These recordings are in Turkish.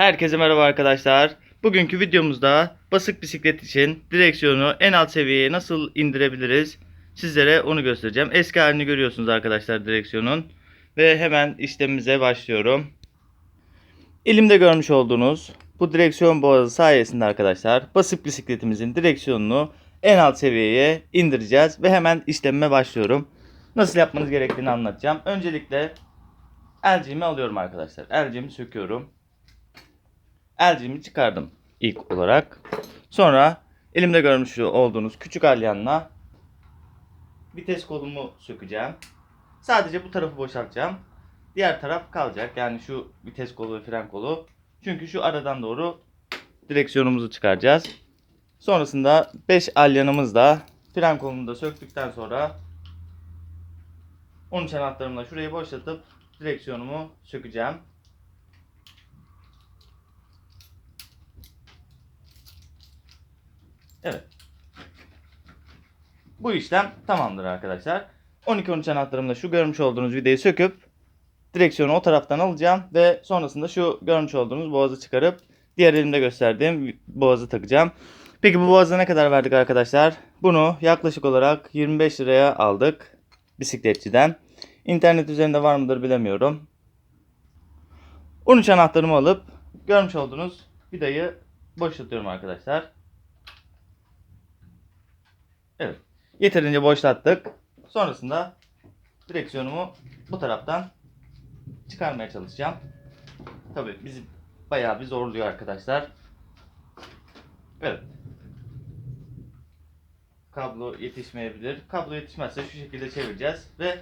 Herkese merhaba arkadaşlar. Bugünkü videomuzda basık bisiklet için direksiyonu en alt seviyeye nasıl indirebiliriz? Sizlere onu göstereceğim. Eski halini görüyorsunuz arkadaşlar direksiyonun. Ve hemen işlemimize başlıyorum. Elimde görmüş olduğunuz bu direksiyon boğazı sayesinde arkadaşlar basık bisikletimizin direksiyonunu en alt seviyeye indireceğiz ve hemen işlemime başlıyorum. Nasıl yapmanız gerektiğini anlatacağım. Öncelikle elciğimi alıyorum arkadaşlar. Elciğimi söküyorum. Elciğimi çıkardım ilk olarak. Sonra elimde görmüş olduğunuz küçük alyanla vites kolumu sökeceğim. Sadece bu tarafı boşaltacağım. Diğer taraf kalacak. Yani şu vites kolu ve fren kolu. Çünkü şu aradan doğru direksiyonumuzu çıkaracağız. Sonrasında 5 alyanımızla fren kolunu da söktükten sonra 13 anahtarımla şurayı boşaltıp direksiyonumu sökeceğim. Evet. Bu işlem tamamdır arkadaşlar. 12-13 anahtarımla şu görmüş olduğunuz vidayı söküp direksiyonu o taraftan alacağım ve sonrasında şu görmüş olduğunuz boğazı çıkarıp diğer elimde gösterdiğim boğazı takacağım. Peki bu boğazı ne kadar verdik arkadaşlar? Bunu yaklaşık olarak 25 liraya aldık bisikletçiden. İnternet üzerinde var mıdır bilemiyorum. 13 anahtarımı alıp görmüş olduğunuz vidayı boşaltıyorum arkadaşlar. Evet. Yeterince boşalttık. Sonrasında direksiyonumu bu taraftan çıkarmaya çalışacağım. Tabii bizi bayağı bir zorluyor arkadaşlar. Evet. Kablo yetişmeyebilir. Kablo yetişmezse şu şekilde çevireceğiz ve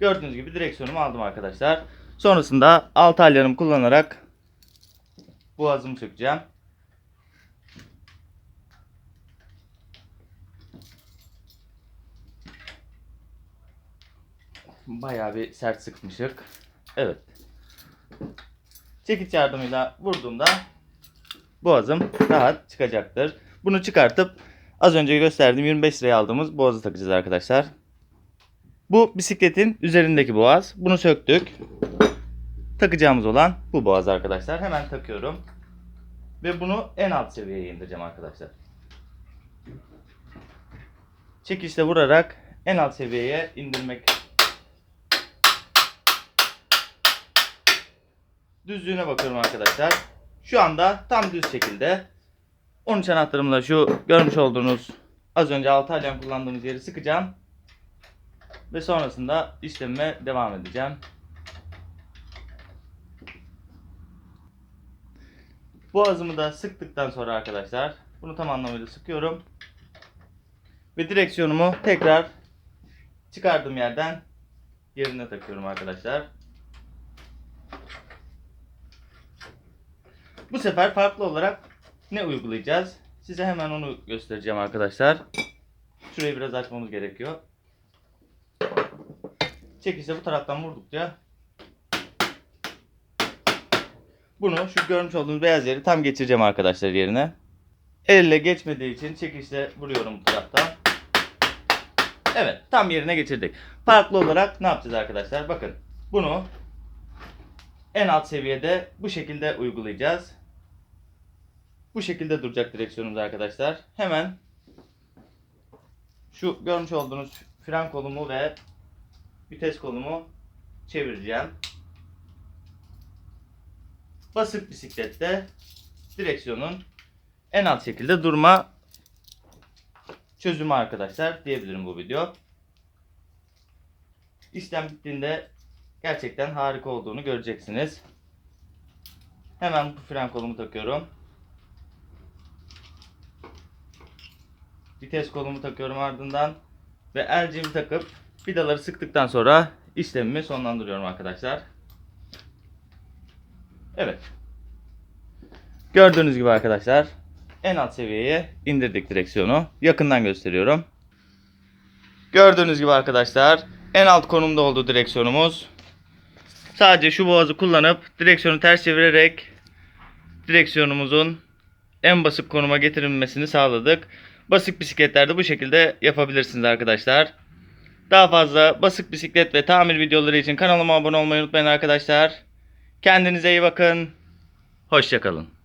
gördüğünüz gibi direksiyonumu aldım arkadaşlar. Sonrasında alt alyanımı kullanarak boğazımı sökeceğim. Bayağı bir sert sıkmışık. Evet. Çekiç yardımıyla vurduğumda boğazım rahat çıkacaktır. Bunu çıkartıp az önce gösterdiğim 25 liraya aldığımız boğazı takacağız arkadaşlar. Bu bisikletin üzerindeki boğaz. Bunu söktük. Takacağımız olan bu boğaz arkadaşlar. Hemen takıyorum. Ve bunu en alt seviyeye indireceğim arkadaşlar. Çekişle vurarak en alt seviyeye indirmek düzlüğüne bakıyorum arkadaşlar. Şu anda tam düz şekilde 13 anahtarımla şu görmüş olduğunuz az önce 6 alyan kullandığımız yeri sıkacağım. Ve sonrasında işlemime devam edeceğim. Boğazımı da sıktıktan sonra arkadaşlar bunu tam anlamıyla sıkıyorum. Ve direksiyonumu tekrar çıkardığım yerden yerine takıyorum arkadaşlar. Bu sefer farklı olarak ne uygulayacağız? Size hemen onu göstereceğim arkadaşlar. Şurayı biraz açmamız gerekiyor. Çekişle bu taraftan vurdukça bunu şu görmüş olduğunuz beyaz yeri tam geçireceğim arkadaşlar yerine. Elle geçmediği için çekişle vuruyorum bu taraftan. Evet tam yerine geçirdik. Farklı olarak ne yapacağız arkadaşlar? Bakın bunu en alt seviyede bu şekilde uygulayacağız. Bu şekilde duracak direksiyonumuz arkadaşlar. Hemen şu görmüş olduğunuz fren kolumu ve vites kolumu çevireceğim. Basık bisiklette direksiyonun en alt şekilde durma çözümü arkadaşlar diyebilirim bu video. İşlem bittiğinde gerçekten harika olduğunu göreceksiniz. Hemen bu fren kolumu takıyorum. Vites kolumu takıyorum ardından ve elcimi takıp vidaları sıktıktan sonra işlemimi sonlandırıyorum arkadaşlar. Evet. Gördüğünüz gibi arkadaşlar en alt seviyeye indirdik direksiyonu. Yakından gösteriyorum. Gördüğünüz gibi arkadaşlar en alt konumda oldu direksiyonumuz. Sadece şu boğazı kullanıp direksiyonu ters çevirerek direksiyonumuzun en basık konuma getirilmesini sağladık. Basık bisikletlerde bu şekilde yapabilirsiniz arkadaşlar. Daha fazla basık bisiklet ve tamir videoları için kanalıma abone olmayı unutmayın arkadaşlar. Kendinize iyi bakın. Hoşçakalın.